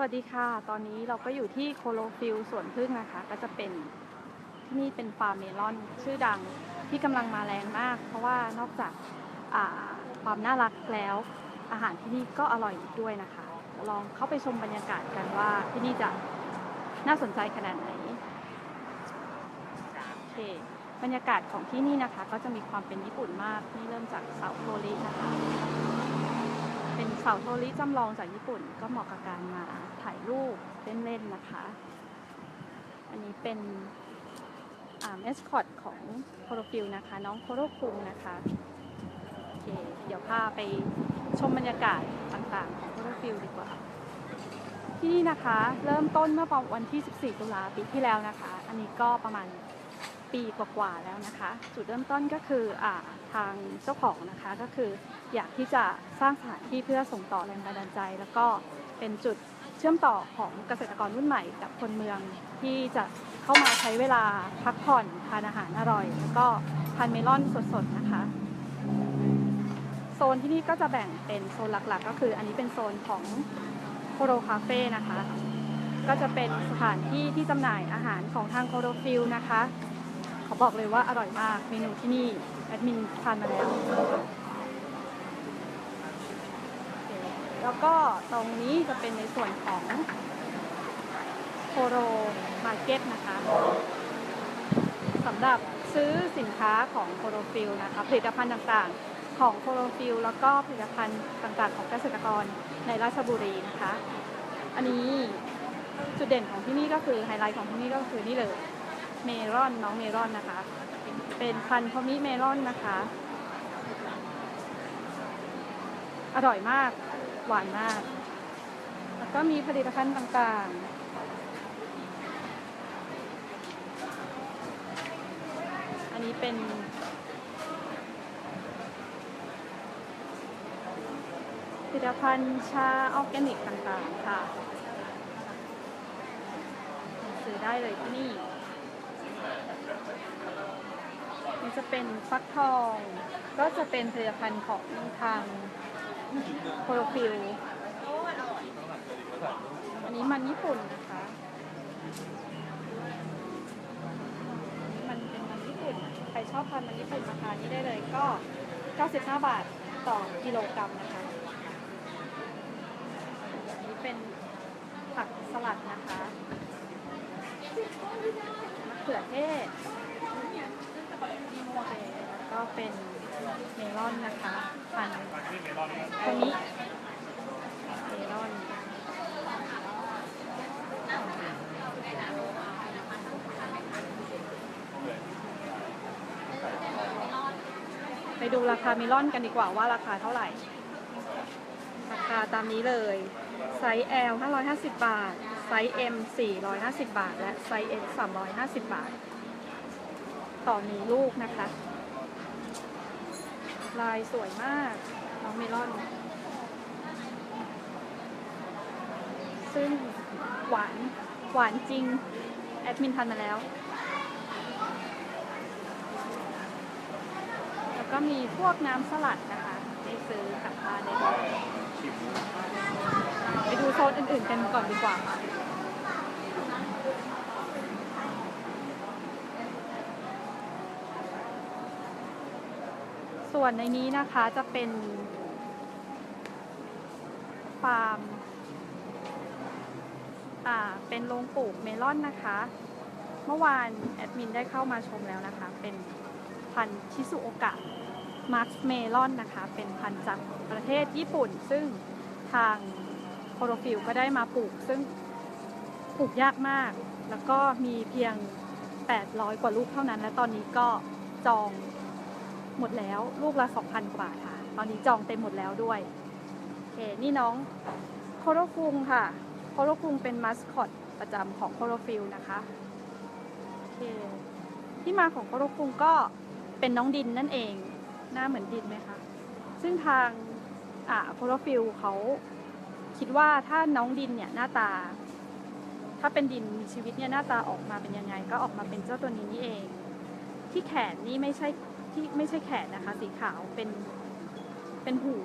วัสดีค่ะ ตอนนี้เราก็อยู่ที่โคโลฟิลสวนพึ่งนะคะ ก็จะเป็นที่นี่เป็นฟาร์มเมลอนชื่อดังที่กำลังมาแรงมาก เพราะว่านอกจากาความน่ารักแล้ว อาหารที่นี่ก็อร่อยอีกด้วยนะคะ ลองเข้าไปชมบรรยากาศกันว่าที่นี่จะน่าสนใจขนาดไหนโอเคบรรยากาศของที่นี่นะคะ ก็จะมีความเป็นญี่ปุ่นมากนี่เริ่มจากเสาโทรินะคะ เป็นเสาโทริจำลองจากญี่ปุ่น ก็เหมาะกับการมาถ่ายรูปเล่นๆนะคะ อันนี้เป็นแมสคอตของโคโรฟิลนะคะ น้องโคโรคุงนะคะโอเคเดี๋ยวพาไปชมบรรยากาศต่างๆ ของโคโรฟิลดีกว่า ที่นี่นะคะ เริ่มต้นเมื่อวันที่ 14 ตุลาปีที่แล้วนะคะ อันนี้ก็ประมาณ ปีกว่าๆแล้วนะคะ จุดเริ่มต้นก็คืออทางเจ้าของนะคะก็คืออยากที่จะสร้างสถานที่เพื่อส่งต่อแรงบันดาลใจ แล้วก็เป็นจุดเชื่อมต่อของเกษตรกรรุ่นใหม่กับคนเมืองที่จะเข้ามาใช้เวลาพักผ่อนทานอาหารอร่อย แล้วก็ทานเมลอนสดๆนะคะโซนที่นี่ก็จะแบ่งเป็นโซนหลักๆ ก็คืออันนี้เป็นโซนของโคโรคาเฟ่นะคะก็จะเป็นสถานที่ที่จำหน่ายอาหารของทางโคโรฟิลนะคะ ขาบอกเลยว่าอร่อยมาก เมนูที่นี่แอดมินทานมาแล้ว แล้วก็ตรงนี้จะเป็นในส่วนของโคโรมาร์เก็ตนะคะสำหรับซื้อสินค้าของโคโรฟิลนะคะผลิตภัณฑ์ต่างๆ ของโคโรฟิลแล้วก็ผลิตภัณฑ์ต่างๆ ของเกษตรกรในราชบุรีนะคะ อันนี้จุดเด่นของที่นี่ก็คือไฮไลท์ของที่นี่ก็คือนี่เลย เมลอนน้องเมลอนนะคะ เป็นพันธุ์พมิเมลอนนะคะ อร่อยมาก หวานมาก แล้วก็มีผลิตภัณฑ์ต่างๆอันนี้เป็น ผลิตภัณฑ์ชาออร์แกนิกต่างๆ ค่ะ ซื้อได้เลยที่นี่ นี่ จะเป็นฟักทอง ก็จะเป็นผลิตภัณฑ์ของทางโคโรฟิลอันนี้มันญี่ปุ่นนะคะอันนี้มันเป็นมันญี่ปุ่น ใครชอบทานมันญี่ปุ่นราคานี้ได้เลยก็ 95 บาทต่อกิโลกรัมนะคะอันนี้เป็นผักสลัดนะคะมะเขือเทศ ก็เป็นเมลอนนะคะพันตัวนี้เมลอนไปดูราคาเมลอนกันดีกว่าว่าราคาเท่าไหร่ ราคาตามนี้เลย ไซส์ L 550 บาท ไซส์ M 450 บาท และไซส์ S 350 บาท ต่อหนึ่งลูกนะคะ ลายสวยมากน้องเมลอน ซึ่งหวาน หวานจริง แอดมินทันมาแล้ว แล้วก็มีพวกน้ำสลัดนะคะให้ซื้อกลับบ้านได้ไปดูโซนอื่นๆกันก่อนดีกว่าค่ะ ส่วนในนี้นะคะจะเป็นฟาร์มอ่าเป็นโรงปลูกเมลอนนะคะ เมื่อวานแอดมินได้เข้ามาชมแล้วนะคะ เป็นพันธุ์ชิซุโอกะมาร์คเมลอนนะคะ เป็นพันธุ์จากประเทศญี่ปุ่น ซึ่งทางโคโรฟิลก็ได้มาปลูก ซึ่งปลูกยากมาก แล้วก็มีเพียง 800 กว่าลูกเท่านั้น และตอนนี้ก็จอง หมดแล้วลูกละ2,000กว่าบาทค่ะ ตอนนี้จองเต็มหมดแล้วด้วย โอเค นี่น้องโคโรฟุงค่ะ โคโรฟุงเป็นมัสคอตประจำของโคโรฟิลนะคะ โอเค ที่มาของโคโรฟุงก็เป็นน้องดินนั่นเอง หน้าเหมือนดินไหมคะ ซึ่งทางอ่าโคโรฟิลเขาคิดว่าถ้าน้องดินเนี่ยหน้าตา ถ้าเป็นดินมีชีวิตเนี่ยหน้าตาออกมาเป็นยังไง ก็ออกมาเป็นเจ้าตัวนี้นี่เอง ที่แขนนี่ไม่ใช่ ที่ไม่ใช่แขนนะคะ สีขาวเป็นเป็นหู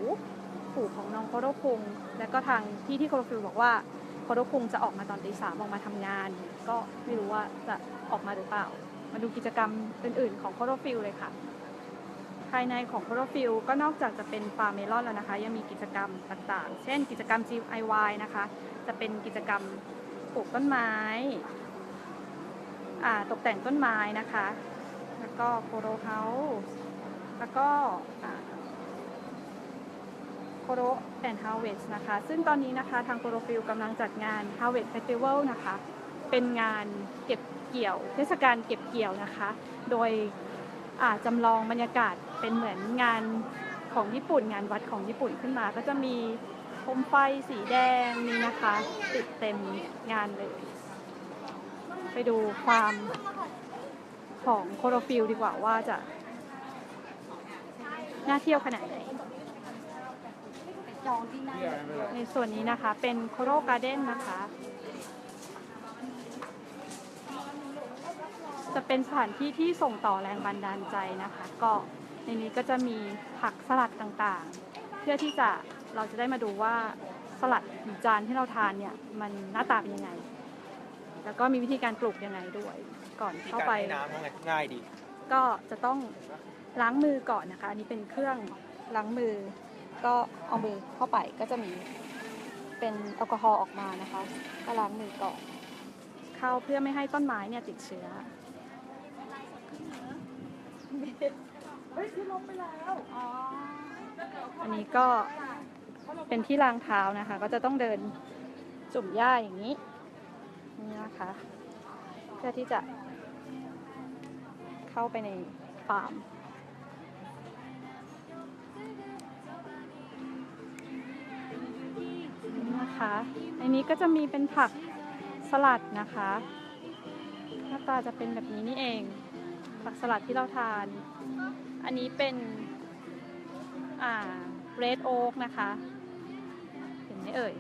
หูของน้องโคโรคุงแล้วก็ทางที่ที่โคโรฟิลบอกว่าโคโรคุงจะออกมาตอนตีสามออกมาทำงาน ก็ไม่รู้ว่าจะออกมาหรือเปล่า มาดูกิจกรรมอื่น ๆ ของโคโรฟิลเลยค่ะ ภายในของโคโรฟิลก็นอกจากจะเป็นฟาร์มเมลอนแล้วนะคะ ยังมีกิจกรรมต่างๆ เช่น กิจกรรม GIY นะคะ จะเป็นกิจกรรมปลูกต้นไม้อ่าตกแต่งต้นไม้นะคะ ก็โคโรเฮาส์แล้วก็โคโรแอนด์ฮาวเวสนะคะ ซึ่งตอนนี้นะคะทางโคโรฟิลกำลังจัดงาน h a r v e s t Festival นะคะ เป็นงานเก็บเกี่ยว เทศกาลเก็บเกี่ยวนะคะ โดยอ่าจำลองบรรยากาศเป็นเหมือนงานของญี่ปุ่น งานวัดของญี่ปุ่นขึ้นมา ก็จะมีโคมไฟสีแดงนี่นะคะ ติดเต็มงานเลย ไปดูความ ของโคโรฟิลดีกว่าว่าจะ น่าเที่ยวขนาดไหนจองที่นั่งในส่วนนี้นะคะเป็นโคโรการ์เด้นนะคะ จะเป็นสถานที่ที่ส่งต่อแรงบันดาลใจนะคะ ก็ในนี้ก็จะมีผักสลัดต่างๆ เพื่อที่จะเราจะได้มาดูว่าสลัดจานที่เราทานเนี่ย มันหน้าตาเป็นยังไง แล้วก็มีวิธีการปลูกยังไงด้วย ก่อนเข้าไปมีกรให้น้ำไงง่ายดี ก็จะต้องล้างมือก่อนนะคะ อันนี้เป็นเครื่องล้างมือ ก็เอามือเข้าไปก็จะมีเป็นแอลกอฮอล์ออกมานะคะ ก็ล้างมือก่อนเข้าเพื่อไม่ให้ต้นไม้เนี่ยติดเชื้ออันนี้ก็เป็นที่ล้างเท้านะคะ ก็จะต้องเดินจุ่มหญ้าอย่างนี้นี่นะคะเพื่อที่จะเข้าไปในฟาร์มนะคะในนี้ก็จะมีเป็นผักสลัดนะคะ หน้าตาจะเป็นแบบนี้นี่เอง ผักสลัดที่เราทาน อันนี้เป็นอ่า red oak นะคะเห็นไหมเอ่ย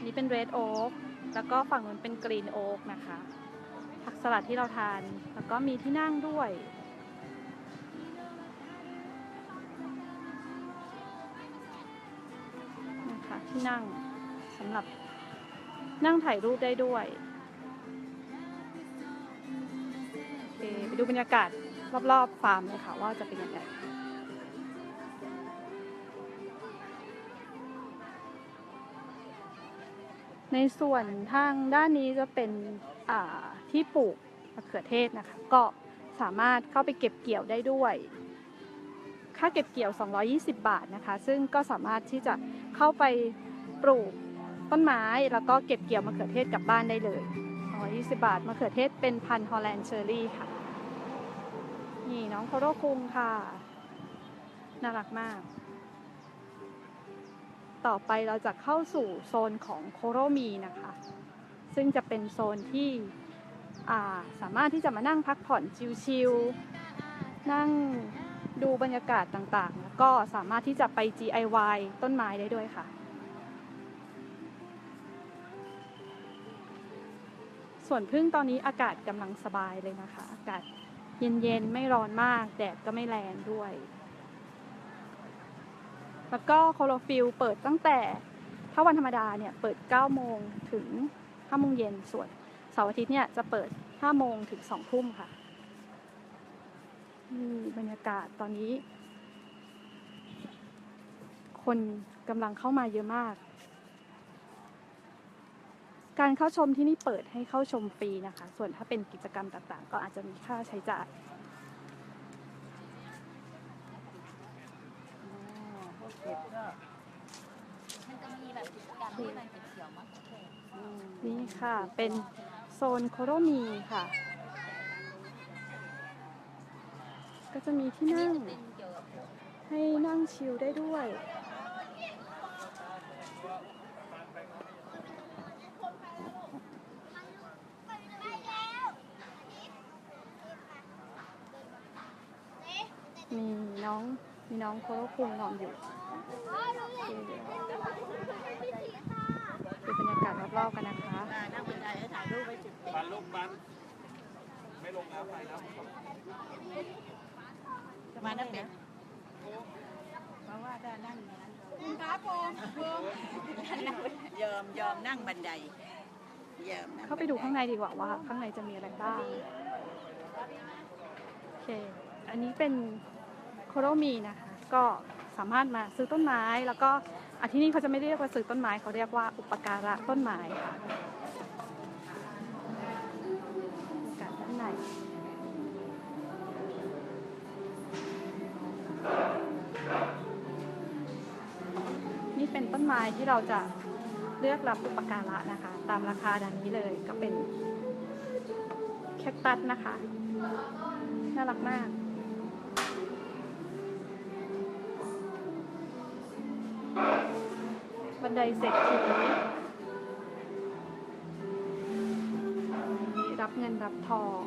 นนี้เป็น red oak แล้วก็ฝั่งนู้นเป็น green oak นะคะ ผักสลัดที่เราทาน แล้วก็มีที่นั่งด้วย นะคะที่นั่งสำหรับนั่งถ่ายรูปได้ด้วยโอเคไปดูบรรยากาศรอบๆฟาร์มเลยค่ะ ว่าจะเป็นยังไงในส่วนทางด้านนี้จะเป็นอ่า ที่ปลูกมะเขือเทศนะคะ ก็สามารถเข้าไปเก็บเกี่ยวได้ด้วย ค่าเก็บเกี่ยว 220 บาทนะคะ ซึ่งก็สามารถที่จะเข้าไปปลูกต้นไม้แล้วก็เก็บเกี่ยวมะเขือเทศกลับบ้านได้เลย 220 บาทมะเขือเทศเป็นพันธุ์ฮอลแลนด์เชอร์รี่ค่ะ นี่น้องโคโรคุงค่ะ น่ารักมาก ต่อไปเราจะเข้าสู่โซนของโคโรมีนะคะ ซึ่งจะเป็นโซนที่ สามารถที่จะมานั่งพักผ่อนชิลๆนั่งดูบรรยากาศต่างๆ แล้วก็สามารถที่จะไป DIY ต้นไม้ได้ด้วยค่ะ ส่วนพึ่งตอนนี้อากาศกำลังสบายเลยนะคะ อากาศเย็นๆ ไม่ร้อนมาก แดดก็ไม่แรงด้วย แล้วก็โคโลฟิลเปิดตั้งแต่ ถ้าวันธรรมดาเนี่ย เปิด 9 โมงถึง 5 โมงเย็นส่วน เสาร์อาทิตย์เนี่ยจะเปิด5โมงถึง2ทุ่มค่ะนี่บรรยากาศตอนนี้ คนกำลังเข้ามาเยอะมาก การเข้าชมที่นี่เปิดให้เข้าชมฟรีนะคะ ส่วนถ้าเป็นกิจกรรมต่างๆ ก็อาจจะมีค่าใช้จ่ายมันจะมีแบบกิจกรรมที่มันเก็บเกี่ยวมะเขือเทศนี่ค่ะเป็นโซนโคโรมีค่ะ ก็จะมีที่นั่ง ให้นั่งชิลได้ด้วย มีน้องมีน้องโคโรคุงนอนอยู่ ดูบรรยากาศรอบๆกันนะคะ นั่งบนไดแล้วถ่ายรูปไปจุดเด่นบันลงบันไม่ลงน้ำไปนะมานั่งเป็นเพราะว่าถ้านั่งอย่างนั้นครับผมนั่งเยอะอมยอมนั่งบันไดยอมนั่งเข้าไปดูข้างในดีกว่าว่า ข้างในจะมีอะไรบ้างโอเค อันนี้เป็นโคโรมีนะคะ ก็สามารถมาซื้อต้นไม้แล้วก็ อะที่นี่เขาจะไม่ได้เรียกว่าซื้อต้นไม้เขาเรียกว่าอุปการะต้นไม้ค่ะกาศด้านในนี่เป็นต้นไม้ที่เราจะเลือกรับอุปการะนะคะ ตามราคาดังนี้เลยก็เป็นแคคตัสนะคะ น่ารักมาก เศรษฐีรับเงินรับทอง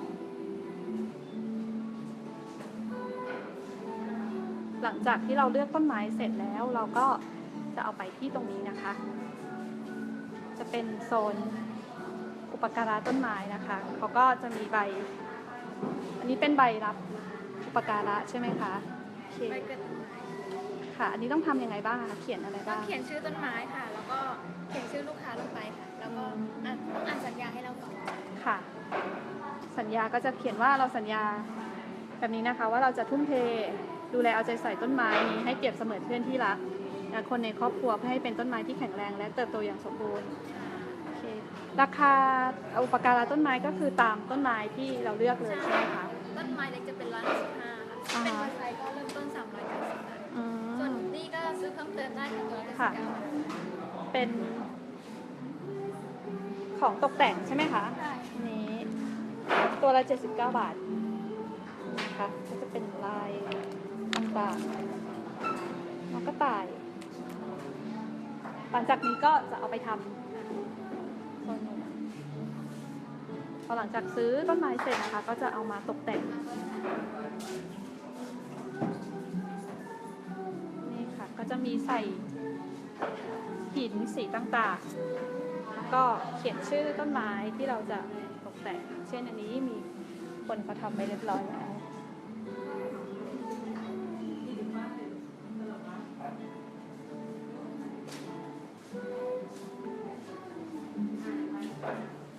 หลังจากที่เราเลือกต้นไม้เสร็จแล้วเราก็จะเอาไปที่ตรงนี้นะคะ จะเป็นโซนอุปการะต้นไม้นะคะเขาก็จะมีใบ อันนี้เป็นใบรับอุปการะใช่ไหมคะโอเค ค่ะ อันนี้ต้องทำยังไงบ้างคะเขียนอะไรต้อบ้างง เขียนชื่อต้นไม้ค่ะ แล้วก็เขียนชื่อลูกค้าลงไปค่ะ แล้วก็อ่านอ่านสัญญาให้เราก่อนค่ะ สัญญาก็จะเขียนว่าเราสัญญาแบบนี้นะคะว่าเราจะทุ่มเทดูแลเอาใจใส่ต้นไม้นี้ให้เปรียบเสมือนเพื่อนที่รักและคนในครอบครัวเพื่อให้เป็นต้นไม้ที่แข็งแรงและเติบโตอย่างสมบูรณ์โอเคราคาอุปการะต้นไม้ก็คือตามต้นไม้ที่เราเลือกเลยใช่ไหมคะ ค่ะ เป็นของตกแต่งใช่ไหมคะใช่อันนี้ตัวละ 79 บาทนะคะก็จะเป็นลายต่างๆน้องกระต่าย หลังจากนี้ก็จะเอาไปทำโซนนู้นพอหลังจากซื้อต้นไม้เสร็จนะคะ ก็จะเอามาตกแต่งนี่ค่ะ ก็จะมีใส่ หินสีต่างๆ ก็เขียนชื่อต้นไม้ที่เราจะตกแต่ง เช่นอันนี้มีคนเขาทำไปเรียบร้อยแล้ว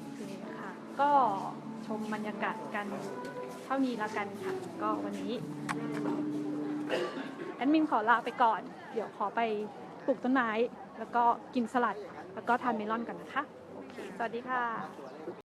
โอเคค่ะก็ชมบรรยากาศกันเท่านี้ละกันค่ะ ก็วันนี้แอดมินขอลาไปก่อน เดี๋ยวขอไปปลูกต้นไม้ แล้วก็กินสลัด แล้วก็ทานเมลอนกันนะคะ โอเค สวัสดีค่ะ